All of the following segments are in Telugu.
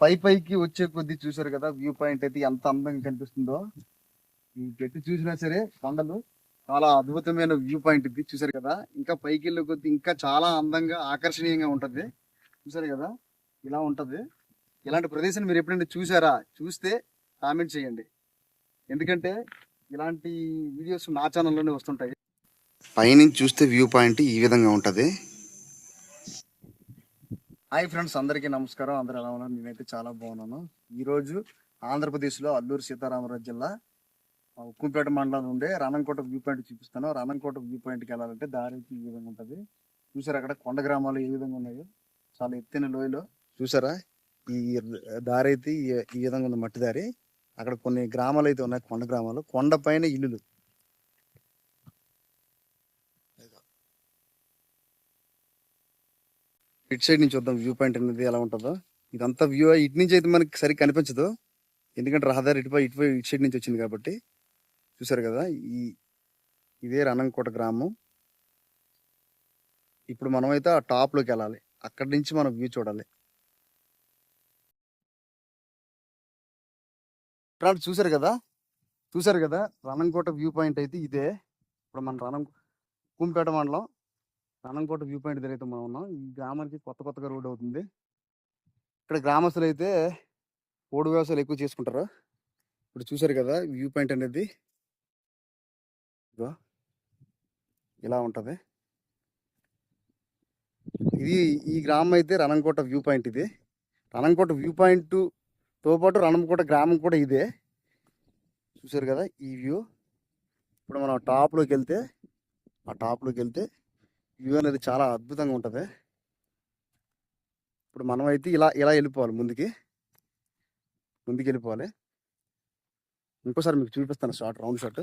పై పైకి వచ్చే కొద్దీ చూసారు కదా వ్యూ పాయింట్ అయితే ఎంత అందంగా కనిపిస్తుందో. ఈ గట్టి చూసినా సరే కొండలు చాలా అద్భుతమైన వ్యూ పాయింట్ ఇది చూసారు కదా. ఇంకా పైకి వెళ్ళే కొద్దీ ఇంకా చాలా అందంగా ఆకర్షణీయంగా ఉంటది. చూసారు కదా? ఇలా ఉంటది. ఇలాంటి ప్రదేశాన్ని మీరు ఎప్పుడైనా చూసారా చూస్తే కామెంట్ చేయండి. ఎందుకంటే ఇలాంటి వీడియోస్ నా ఛానల్లోనే వస్తుంటాయి. పైనుంచి చూస్తే వ్యూ పాయింట్ ఈ విధంగా ఉంటది. హాయ్ ఫ్రెండ్స్ అందరికీ నమస్కారం. అందరూ ఎలా ఉన్నారు? నేనైతే చాలా బాగున్నాను. ఈరోజు ఆంధ్రప్రదేశ్లో అల్లూరు సీతారామరాజు జిల్లా ఉక్కుంపేట మండలం ఉండే రణంకోట వ్యూ పాయింట్ చూపిస్తాను. రణంకోట వ్యూ పాయింట్కి వెళ్ళాలంటే దారి ఈ విధంగా ఉంటుంది. చూసారా అక్కడ కొండ గ్రామాలు ఏ విధంగా ఉన్నాయో? చాలా ఎత్తైన లోయలో. చూసారా? ఈ దారి అయితే ఈ- ఈ విధంగా ఉంది మట్టి దారి. అక్కడ కొన్ని గ్రామాలు అయితే ఉన్నాయి కొండ గ్రామాలు. కొండ పైన ఇల్లులు. ఇటు సైడ్ నుంచి చూద్దాం వ్యూ పాయింట్ అనేది ఎలా ఉంటుందో. ఇదంతా వ్యూ ఇటు నుంచి అయితే మనకి సరిగ్గా కనిపించదు. ఎందుకంటే రహదారి ఇటుపై ఇటుపై ఇటు సైడ్ నుంచి వచ్చింది కాబట్టి. చూసారు కదా ఈ ఇదే రణంకోట గ్రామం. ఇప్పుడు మనమైతే ఆ టాప్లోకి వెళ్ళాలి. అక్కడి నుంచి మనం వ్యూ చూడాలి. ఫ్రెండ్స్ చూసారు కదా? చూసారు కదా? రణంకోట వ్యూ పాయింట్ అయితే ఇదే. ఇప్పుడు మన రణం కుంపేట మండలం. రణంకోట వ్యూ పాయింట్ దగ్గర అయితే మనం ఉన్నాం. ఈ గ్రామానికి కొత్త కొత్తగా రోడ్ అవుతుంది. ఇక్కడ గ్రామస్తులు అయితే ఓడి వ్యవసాయాలు ఎక్కువ చేసుకుంటారు. ఇప్పుడు చూసారు కదా వ్యూ పాయింట్ అనేది. ఇలా ఉంటుంది. ఇది ఈ గ్రామం అయితే రణంకోట వ్యూ పాయింట్ ఇది. రణంకోట వ్యూ పాయింట్తో పాటు రణంకోట గ్రామం కూడా ఇదే. చూసారు కదా ఈ వ్యూ. ఇప్పుడు మనం టాప్లోకి వెళ్తే ఆ టాప్లోకి వెళ్తే వ్యూ అనేది చాలా అద్భుతంగా ఉంటుంది. ఇప్పుడు మనం అయితే ఇలా ఇలా వెళ్ళిపోవాలి ముందుకి. ముందుకు వెళ్ళిపోవాలి ఇంకోసారి మీకు చూపిస్తాను షార్ట్ రౌండ్ షాట్.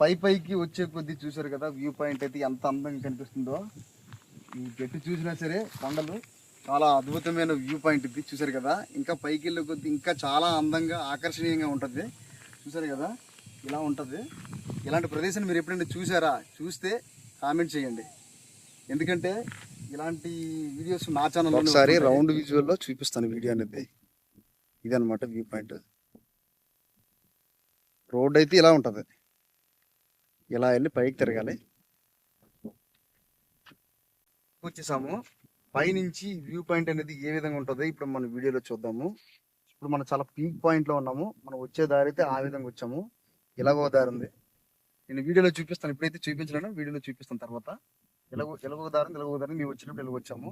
పై పైకి వచ్చే కొద్దీ చూసారు కదా వ్యూ పాయింట్ అయితే ఎంత అందంగా కనిపిస్తుందో. ఈ గట్టి చూసినా సరే కొండలు చాలా అద్భుతమైన వ్యూ పాయింట్ ఇది. చూసారు కదా? ఇంకా పైకి వెళ్ళే కొద్దీ ఇంకా చాలా అందంగా ఆకర్షణీయంగా ఉంటుంది. చూసారు కదా? ఇలా ఉంటుంది. ఇలాంటి ప్రదేశాన్ని మీరు ఎప్పుడైనా చూసారా చూస్తే కామెంట్ చేయండి. ఎందుకంటే ఇలాంటి వీడియోస్ నా ఛానల్ ఒకసారి రౌండ్ విజువల్లో చూపిస్తాను వీడియో అనేది. ఇదన్నమాట వ్యూ పాయింట్. రోడ్ అయితే ఇలా ఉంటుంది. ఇలా వెళ్ళి పైకి తిరగాలి. వచ్చేసాము పైనుంచి వ్యూ పాయింట్ అనేది ఏ విధంగా ఉంటుందో ఇప్పుడు మనం వీడియోలో చూద్దాము. ఇప్పుడు మనం చాలా పీక్ పాయింట్లో ఉన్నాము. మనం వచ్చే దారి అయితే ఆ విధంగా వచ్చాము. ఇలాగో దారి ఉంది. నేను వీడియోలో చూపిస్తాను. ఇప్పుడైతే చూపించలేను. వీడియోలో చూపిస్తాను తర్వాత. ఎలాగో ఎలాగో దారి ఉంది, దారి మేము వచ్చినప్పుడు ఎలాగో వచ్చాము.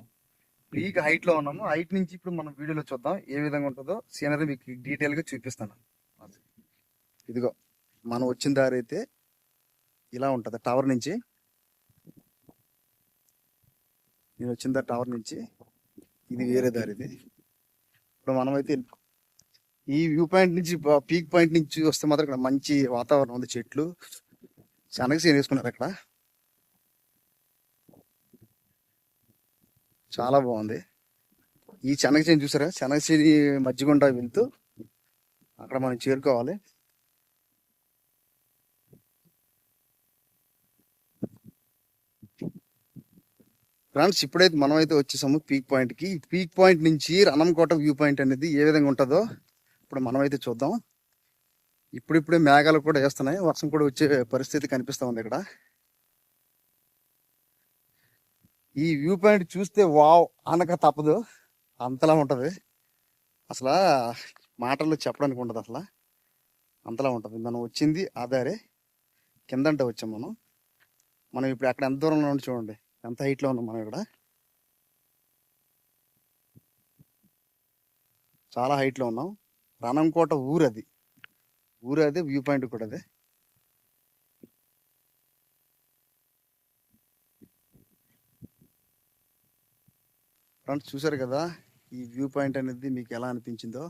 పీక్ హైట్లో ఉన్నాము. హైట్ నుంచి ఇప్పుడు మనం వీడియోలో చూద్దాం. ఏ విధంగా ఉంటుందో. సీనరీ మీకు డీటెయిల్గా చూపిస్తాను. ఇదిగో మనం వచ్చిన దారి అయితే ఇలా ఉంటుంది. టవర్ నుంచి నేను వచ్చిన టవర్ నుంచి. ఇది వేరే దారి ఇది. ఇప్పుడు మనమైతే ఈ వ్యూ పాయింట్ నుంచి పీక్ పాయింట్ నుంచి వస్తే మాత్రం ఇక్కడ మంచి వాతావరణం ఉంది చెట్లు. శనగ సీన్ వేసుకున్నారు అక్కడ. చాలా బాగుంది. ఈ శనగ చూసారా? శనగ చేని మధ్యగుండా వెళ్తూ అక్కడ మనం చేరుకోవాలి. ఫ్రెండ్స్ ఇప్పుడైతే మనమైతే వచ్చేసాము పీక్ పాయింట్కి పీక్ పాయింట్ నుంచి రణంకోట వ్యూ పాయింట్ అనేది ఏ విధంగా ఉంటుందో ఇప్పుడు మనమైతే చూద్దాం. ఇప్పుడిప్పుడే మేఘాలు కూడా వేస్తున్నాయి. వర్షం కూడా వచ్చే పరిస్థితి కనిపిస్తూ ఉంది ఇక్కడ. ఈ వ్యూ పాయింట్ చూస్తే వావ్ అనక తప్పదు. అంతలా ఉంటుంది. అసలు మాటల్లో చెప్పడానికి ఉండదు అసలు. అంతలా ఉంటుంది. మనం వచ్చింది ఆధారే కిందంటే వచ్చాం మనం. మనం ఇప్పుడు అక్కడ ఎంత దూరంలో ఉండి చూడండి. ఎంత హైట్లో ఉన్నాం మనం ఇక్కడ? చాలా హైట్లో ఉన్నాం. రణంకోట ఊరు అది. ఊరు అది వ్యూ పాయింట్ కూడా అదే. ఫ్రెండ్స్ చూసారు కదా ఈ వ్యూ పాయింట్ అనేది మీకు ఎలా అనిపించిందో?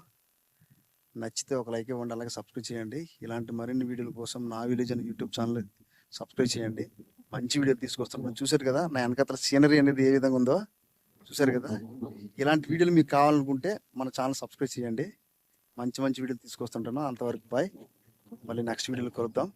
నచ్చితే ఒక లైక్ ఇవ్వండి అలాగే సబ్స్క్రైబ్ చేయండి. ఇలాంటి మరిన్ని వీడియోల కోసం నా విలేజ్ అనే యూట్యూబ్ ఛానల్ సబ్స్క్రైబ్ చేయండి. మంచి వీడియో తీసుకొస్తాం మీరు చూసారు కదా నా వెనకాతల సీనరీ అనేది ఏ విధంగా ఉందో? చూసారు కదా? ఇలాంటి వీడియోలు మీకు కావాలనుకుంటే మన ఛానల్ సబ్స్క్రైబ్ చేయండి. మంచి మంచి వీడియోలు తీసుకొస్తుంటాను. అంతవరకు బాయ్ మళ్ళీ నెక్స్ట్ వీడియోలో కలుద్దాం.